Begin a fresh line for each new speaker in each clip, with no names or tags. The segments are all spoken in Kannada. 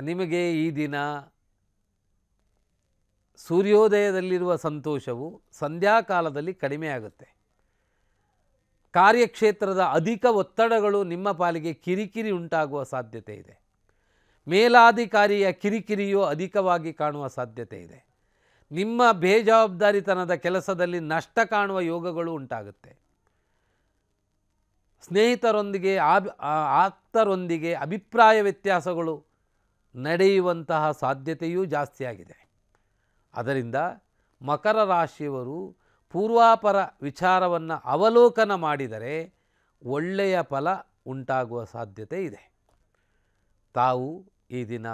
ನಿಮಗೆ ಈ ದಿನ ಸೂರ್ಯೋದಯದಲ್ಲಿರುವ ಸಂತೋಷವು ಸಂಧ್ಯಾಕಾಲದಲ್ಲಿ ಕಡಿಮೆಯಾಗುತ್ತೆ ಕಾರ್ಯಕ್ಷೇತ್ರದ ಅಧಿಕ ಒತ್ತಡಗಳು ನಿಮ್ಮ ಪಾಲಿಗೆ ಕಿರಿಕಿರಿ ಉಂಟಾಗುವ ಸಾಧ್ಯತೆ ಇದೆ. ಮೇಲಾಧಿಕಾರಿಯ ಕಿರಿಕಿರಿಯು ಅಧಿಕವಾಗಿ ಕಾಣುವ ಸಾಧ್ಯತೆ ಇದೆ. ನಿಮ್ಮ ಬೇಜವಾಬ್ದಾರಿತನದ ಕೆಲಸದಲ್ಲಿ ನಷ್ಟ ಕಾಣುವ ಯೋಗಗಳು ಉಂಟಾಗುತ್ತೆ. ಸ್ನೇಹಿತರೊಂದಿಗೆ ಆಬ್ ಆಪ್ತರೊಂದಿಗೆ ಅಭಿಪ್ರಾಯ ವ್ಯತ್ಯಾಸಗಳು ನಡೆಯುವಂತಹ ಸಾಧ್ಯತೆಯೂ ಜಾಸ್ತಿಯಾಗಿದೆ. ಅದರಿಂದ ಮಕರ ರಾಶಿಯವರು ಪೂರ್ವಾಪರ ವಿಚಾರವನ್ನು ಅವಲೋಕನ ಮಾಡಿದರೆ ಒಳ್ಳೆಯ ಫಲ ಉಂಟಾಗುವ ಸಾಧ್ಯತೆ ಇದೆ. ತಾವು ಈ ದಿನ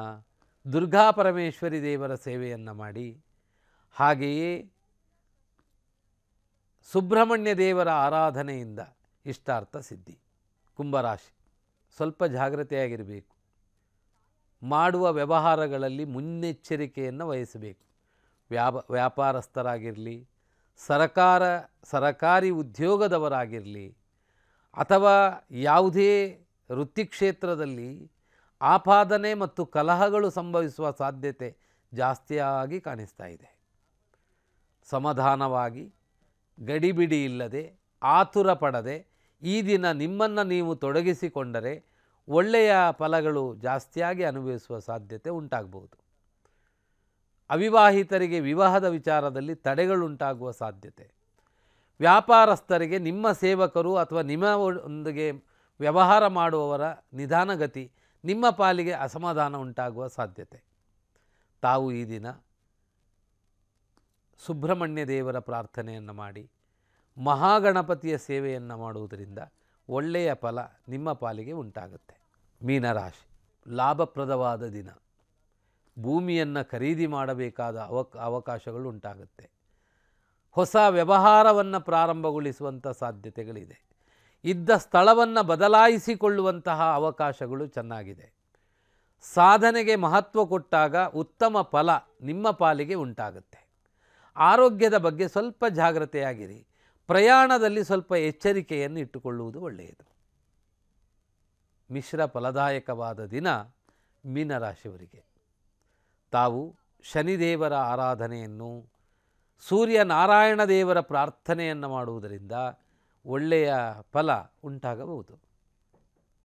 ದುರ್ಗಾ ಪರಮೇಶ್ವರಿ ದೇವರ ಸೇವೆಯನ್ನು ಮಾಡಿ, ಹಾಗೆಯೇ ಸುಬ್ರಹ್ಮಣ್ಯ ದೇವರ ಆರಾಧನೆಯಿಂದ ಇಷ್ಟಾರ್ಥ ಸಿದ್ಧಿ. ಕುಂಭರಾಶಿ ಸ್ವಲ್ಪ ಜಾಗ್ರತೆಯಾಗಿರಬೇಕು. ಮಾಡುವ ವ್ಯವಹಾರಗಳಲ್ಲಿ ಮುನ್ನೆಚ್ಚರಿಕೆಯನ್ನು ವಹಿಸಬೇಕು. ವ್ಯಾಪ, ವ್ಯಾಪಾರಸ್ಥರಾಗಿರಲಿ, ಸರಕಾರ, ಸರಕಾರಿ ಉದ್ಯೋಗದವರಾಗಿರಲಿ, ಅಥವಾ ಯಾವುದೇ ವೃತ್ತಿ ಕ್ಷೇತ್ರದಲ್ಲಿ ಆಪಾದನೆ ಮತ್ತು ಕಲಹಗಳು ಸಂಭವಿಸುವ ಸಾಧ್ಯತೆ ಜಾಸ್ತಿಯಾಗಿ ಕಾಣಿಸ್ತಾ ಇದೆ. ಸಮಾಧಾನವಾಗಿ, ಗಡಿಬಿಡಿ ಇಲ್ಲದೆ, ಆತುರ ಪಡದೆ ಈ ದಿನ ನಿಮ್ಮನ್ನು ನೀವು ತೊಡಗಿಸಿಕೊಂಡರೆ ಒಳ್ಳೆಯ ಫಲಗಳು ಜಾಸ್ತಿಯಾಗಿ ಅನುಭವಿಸುವ ಸಾಧ್ಯತೆ ಉಂಟಾಗಬಹುದು. ಅವಿವಾಹಿತರಿಗೆ ವಿವಾಹದ ವಿಚಾರದಲ್ಲಿ ತಡೆಗಳುಂಟಾಗುವ ಸಾಧ್ಯತೆ. ವ್ಯಾಪಾರಸ್ಥರಿಗೆ ನಿಮ್ಮ ಸೇವಕರು ಅಥವಾ ನಿಮ್ಮೊಂದಿಗೆ ವ್ಯವಹಾರ ಮಾಡುವವರ ನಿಧಾನಗತಿ ನಿಮ್ಮ ಪಾಲಿಗೆ ಅಸಮಾಧಾನ ಉಂಟಾಗುವ ಸಾಧ್ಯತೆ. ತಾವು ಈ ದಿನ ಸುಬ್ರಹ್ಮಣ್ಯ ದೇವರ ಪ್ರಾರ್ಥನೆಯನ್ನು ಮಾಡಿ ಮಹಾಗಣಪತಿಯ ಸೇವೆಯನ್ನು ಮಾಡುವುದರಿಂದ ಒಳ್ಳೆಯ ಫಲ ನಿಮ್ಮ ಪಾಲಿಗೆ ಉಂಟಾಗುತ್ತೆ. ಮೀನರಾಶಿ. ಲಾಭಪ್ರದವಾದ ದಿನ. ಭೂಮಿಯನ್ನು ಖರೀದಿ ಮಾಡಬೇಕಾದ ಅವಕ್, ಅವಕಾಶಗಳು ಉಂಟಾಗುತ್ತೆ. ಹೊಸ ವ್ಯವಹಾರವನ್ನು ಪ್ರಾರಂಭಗೊಳಿಸುವಂಥ ಸಾಧ್ಯತೆಗಳಿದೆ. ಇದ್ದ ಸ್ಥಳವನ್ನು ಬದಲಾಯಿಸಿಕೊಳ್ಳುವಂತಹ ಅವಕಾಶಗಳು ಚೆನ್ನಾಗಿದೆ. ಸಾಧನೆಗೆ ಮಹತ್ವ ಕೊಟ್ಟಾಗ ಉತ್ತಮ ಫಲ ನಿಮ್ಮ ಪಾಲಿಗೆ ಉಂಟಾಗುತ್ತೆ. ಆರೋಗ್ಯದ ಬಗ್ಗೆ ಸ್ವಲ್ಪ ಜಾಗ್ರತೆಯಾಗಿರಿ. ಪ್ರಯಾಣದಲ್ಲಿ ಸ್ವಲ್ಪ ಎಚ್ಚರಿಕೆಯನ್ನು ಇಟ್ಟುಕೊಳ್ಳುವುದು ಒಳ್ಳೆಯದು. ಮಿಶ್ರ ಫಲದಾಯಕವಾದ ದಿನ ಮೀನರಾಶಿಯವರಿಗೆ ತಾವು ಶನಿದೇವರ ಆರಾಧನೆಯನ್ನು ಸೂರ್ಯನಾರಾಯಣ ದೇವರ ಪ್ರಾರ್ಥನೆಯನ್ನು ಮಾಡುವುದರಿಂದ ಒಳ್ಳೆಯ ಫಲ ಉಂಟಾಗಬಹುದು.